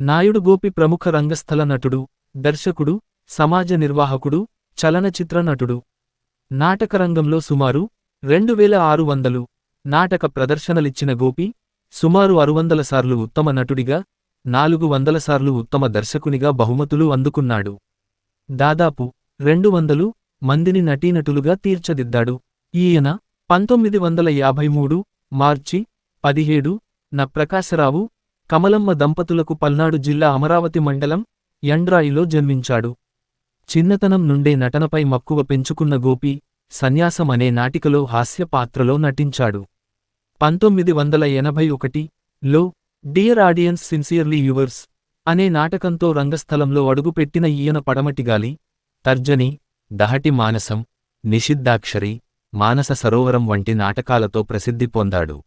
నాయుడు గోపి ప్రముఖ రంగస్థల నటుడు దర్శకుడు సమాజ నిర్వాహకుడు చలనచిత్ర నటుడు. నాటకరంగంలో సుమారు రెండు వేల ఆరు వందలు నాటక ప్రదర్శనలిచ్చిన గోపి సుమారు అరువందల సార్లు ఉత్తమ నటుడిగా నాలుగు వందల సార్లు ఉత్తమ దర్శకునిగా బహుమతులు అందుకున్నాడు. దాదాపు రెండు వందలు మందిని నటీనటులుగా తీర్చదిద్దాడు. ఈయన పంతొమ్మిది వందల యాభై మూడు మార్చి పదిహేడు న ప్రకాశరావు కమలమ్మ దంపతులకు పల్నాడు జిల్లా అమరావతి మండలం యండ్రాయిలో జన్మించాడు. చిన్నతనం నుండే నటనపై మక్కువ పెంచుకున్న గోపి సన్యాసం అనే నాటికలో హాస్య పాత్రలో నటించాడు. పంతొమ్మిది వందల ఎనభై ఒకటి లో డియర్ ఆడియన్స్ సిన్సియర్లీ యువర్స్ అనే నాటకంతో రంగస్థలంలో అడుగుపెట్టిన ఈయన పడమటిగాలి తర్జని దహటి మానసం నిషిద్ధాక్షరి మానస సరోవరం వంటి నాటకాలతో ప్రసిద్ధి పొందాడు.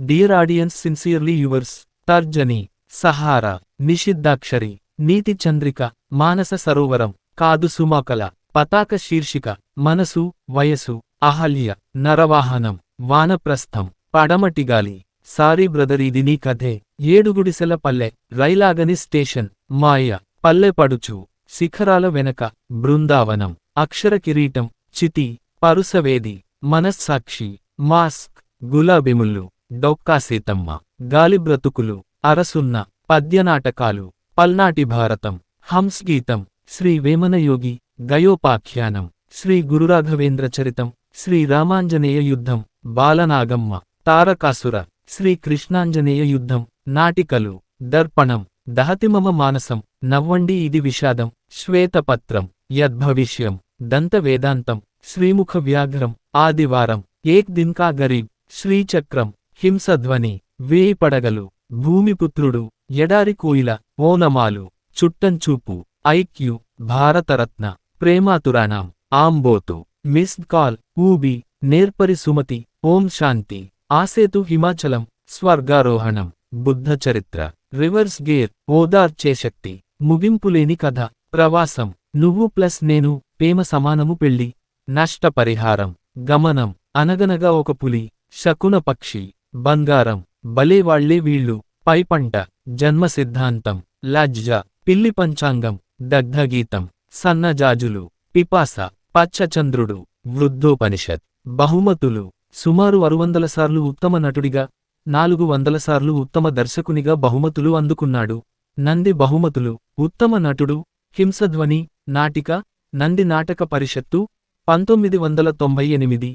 Dear audience sincerely yours Tarjani Sahara Nishiddhakshari Neeti Chandrika Manasa Sarovaram కాదు సుమాకల పతాక శీర్షిక మనసు వయసు అహల్య నరవాహనం వానప్రస్థం పడమటిగాలి సారీ బ్రదర్ ఇది నీ కథే ఏడుగుడిసెల పల్లె రైలాగని స్టేషన్ మాయ పల్లె పడుచు శిఖరాల వెనక బృందావనం అక్షర కిరీటం చితి పరుసవేది మనస్సాక్షి మాస్క్ గులాబిముల్లు డొక్కాసీతమ్మ. గాలిబ్రతుకులు అరసున్న పద్యనాటకాలు పల్నాటి భారతం హంస్ గీతం శ్రీ వేమనయోగి గయోపాఖ్యానం శ్రీ గురురాఘవేంద్ర చరితం శ్రీ రామాంజనేయ యుద్ధం బాలనాగమ్మ తారకాసుర శ్రీ కృష్ణాంజనేయ యుద్ధం నాటికలు దర్పణం దహతిమమ మానసం నవ్వండి ఇది విషాదం శ్వేతపత్రం యద్భవిష్యం దంత వేదాంతం శ్రీముఖ వ్యాఘ్రం ఆదివారం ఏక్ దిన్కా గరీబ్ శ్రీచక్రం హింసధ్వని వేయి పడగలు భూమిపుత్రుడు ఎడారి కోయిల ఓనమాలు చుట్టంచూపు ఐక్యు భారతరత్న ప్రేమాతురాణం ఆంబోతు మిస్డ్ కాల్ ఊబి నేర్పరి సుమతి ఓం శాంతి ఆసేతు హిమాచలం స్వర్గారోహణం బుద్ధ చరిత్ర రివర్స్ గేర్ ఓదార్చే శక్తి ముగింపులేని కథ ప్రవాసం నువ్వు ప్లస్ నేను ప్రేమ సమానము పెళ్ళి నష్టపరిహారం గమనం అనగనగా ఒక పులి శకున పక్షి బంగారం బలేవాళ్ళే వీళ్ళు. పైపంట జన్మ సిద్ధాంతం లజ్జ పిల్లి పంచాంగం దగ్ధగీతం సన్నజాజులు పిపాస పచ్చచంద్రుడు వృద్ధోపనిషత్ బహుమతులు సుమారు అరువందల సార్లు ఉత్తమ నటుడిగా నాలుగు వందల సార్లు ఉత్తమ దర్శకునిగా బహుమతులు అందుకున్నాడు. నంది బహుమతులు ఉత్తమ నటుడు హింసధ్వని నాటిక నంది నాటక పరిషత్తు పంతొమ్మిది వందల తొంభై ఎనిమిది.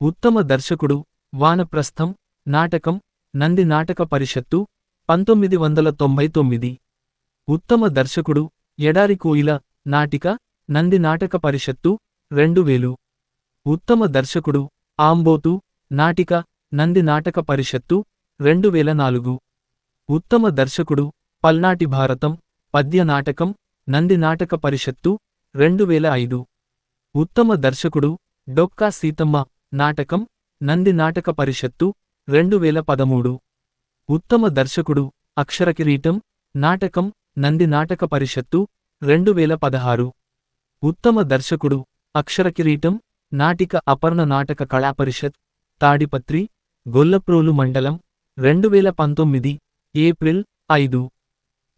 ఉత్తమ దర్శకుడు వానప్రస్థం నాటకం నంది నాటక పరిషత్తు పంతొమ్మిది వందల తొంభై తొమ్మిది. ఉత్తమ దర్శకుడు ఎడారి కోయిల నాటిక నంది నాటక పరిషత్తు రెండు వేలు ఉత్తమ దర్శకుడు ఆంబోతు నాటిక నంది నాటక పరిషత్తు రెండు వేల నాలుగు. ఉత్తమ దర్శకుడు పల్నాటి భారతం పద్య నాటకం నంది నాటక పరిషత్తు రెండు వేల ఐదు. ఉత్తమ దర్శకుడు డొక్కా సీతమ్మ నాటకం నంది నాటక పరిషత్తు రెండు వేల పదమూడు. ఉత్తమ దర్శకుడు అక్షరకిరీటం నాటకం నంది నాటక పరిషత్తు రెండు వేల పదహారు. ఉత్తమ దర్శకుడు అక్షరకిరీటం నాటిక అపర్ణ నాటక కళాపరిషత్ తాడిపత్రి గొల్లప్రోలు మండలం రెండు వేల పంతొమ్మిది ఏప్రిల్ ఐదు.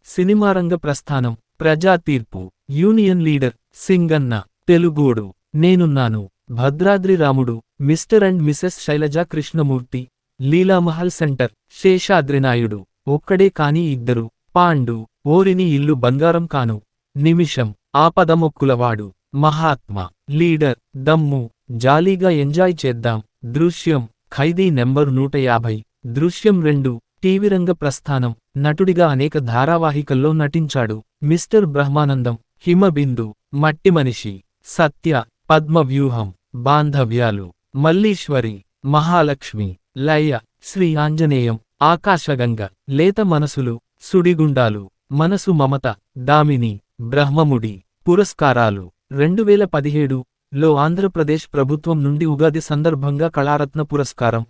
సినిమారంగ ప్రస్థానం ప్రజా తీర్పు union leader Singanna Telugodu Nenunnanu Bhadradri Ramudu mister and missus Sailaja Krishnamurthy. Leelamahal center. Seshadri Naidu. Okkade Kani Iddaru. Pandu. Orini Illu Bangaram Kanu. Nimisham. Aapadamokkulavadu. Mahatma. Leader. Dammu. జాలీగా ఎంజాయ్ చేద్దాం. దృశ్యం. ఖైదీ నెంబర్ నూట యాభై. దృశ్యం రెండు. టీవీరంగ ప్రస్థానం. నటుడిగా అనేక ధారావాహికల్లో నటించాడు. మిస్టర్ బ్రహ్మానందం. హిమబిందు. మట్టి మనిషి. సత్య. పద్మవ్యూహం. బాంధవ్యాలు. మల్లీశ్వరి. మహాలక్ష్మి. లయ శ్రీ ఆంజనేయం ఆకాశగంగ లేత మనసులు సుడిగుండాలు మనసు మమత దామిని బ్రహ్మముడి పురస్కారాలు. రెండు వేల పదిహేడు లో ఆంధ్రప్రదేశ్ ప్రభుత్వం నుండి ఉగాది సందర్భంగా కళారత్న పురస్కారం.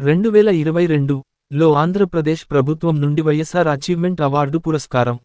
రెండు వేల ఇరవై రెండు లో ఆంధ్రప్రదేశ్ ప్రభుత్వం నుండి వైఎస్ఆర్ అచీవ్మెంట్ అవార్డు పురస్కారం.